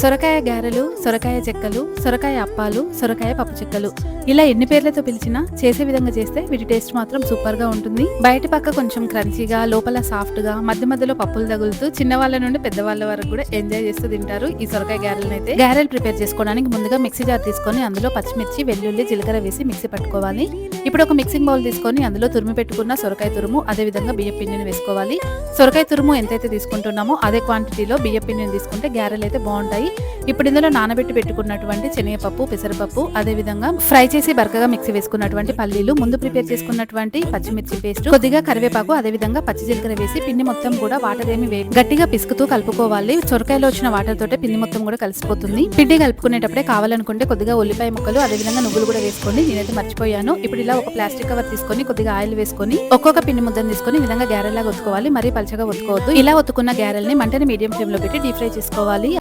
సొరకాయ గారెలు సొరకాయ చెక్కలు సొరకాయ అప్పాలు సొరకాయ పప్పు చెక్కలు. ఇలా ఎన్ని పేర్లతో పిలిచినా చేసే విధంగా చేస్తే వీటి టేస్ట్ మాత్రం సూపర్గా ఉంటుంది. బయట పక్క కొంచెం క్రంచీగా లోపల సాఫ్ట్గా మధ్య మధ్యలో పప్పులు తగులుతూ చిన్న వాళ్ళ నుండి పెద్దవాళ్ళ వరకు కూడా ఎంజాయ్ చేస్తూ తింటారు ఈ సొరకాయ గారెలను అయితే. గారెలు ప్రిపేర్ చేసుకోవడానికి ముందుగా మిక్సీ జార్ తీసుకొని అందులో పచ్చిమిర్చి వెల్లుల్లి జీలకర్ర వేసి మిక్సీ పట్టుకోవాలి. ఇప్పుడు ఒక మిక్సింగ్ బౌల్ తీసుకొని అందులో తురిమి పెట్టుకున్న సొరకాయ తురుము అదే విధంగా బియ్య పిండిని వేసుకోవాలి. సొరకాయ తురుము ఎంతైతే తీసుకుంటున్నామో అదే క్వాంటిటీలో బియ్య పిండిని తీసుకుంటే గారెలు అయితే బాగుంటాయి. ఇప్పుడు ఇందులో నానబెట్టి పెట్టుకున్నటువంటి శనగపప్పు పెసరపప్పు అదే విధంగా ఫ్రై చేసి బరకగా మిక్సీ వేసుకున్నటువంటి పల్లీలు ముందు ప్రిపేర్ చేసుకున్నటువంటి పచ్చిమిర్చి పేస్ట్ కొద్దిగా కరివేపాకు అదే విధంగా పచ్చి జీలకర్ర వేసి పిండి మొత్తం కూడా వాటర్ ఏమి గట్టిగా పిసుకుతూ కలుపుకోవాలి. చొరకాయలో వచ్చిన వాటర్ తోటే పిండి మొత్తం కూడా కలిసిపోతుంది. పిండి కలుపుకునేటప్పుడే కావాలనుకుంటే కొద్దిగా ఉల్లిపాయ ముక్కలు అదే విధంగా నువ్వులు కూడా వేసుకోండి నేనైతే మర్చిపోయాను. ఇప్పుడు ఇలా ఒక ప్లాస్టిక్ కవర్ తీసుకొని కొద్దిగా ఆయిల్ వేసుకొని ఒక్కొక్క పిండి ముద్దను తీసుకొని ఈ విధంగా గ్యారెల్లాగా ఒత్తుకోవాలి. మరీ పలచగా ఒత్తుకోవద్దు. ఇలా ఒత్తుకున్న గ్యారెల్ని మంటని మీడియం ఫ్లేమ్లో పెట్టి డీప్ ఫ్రై చేసుకోవాలి.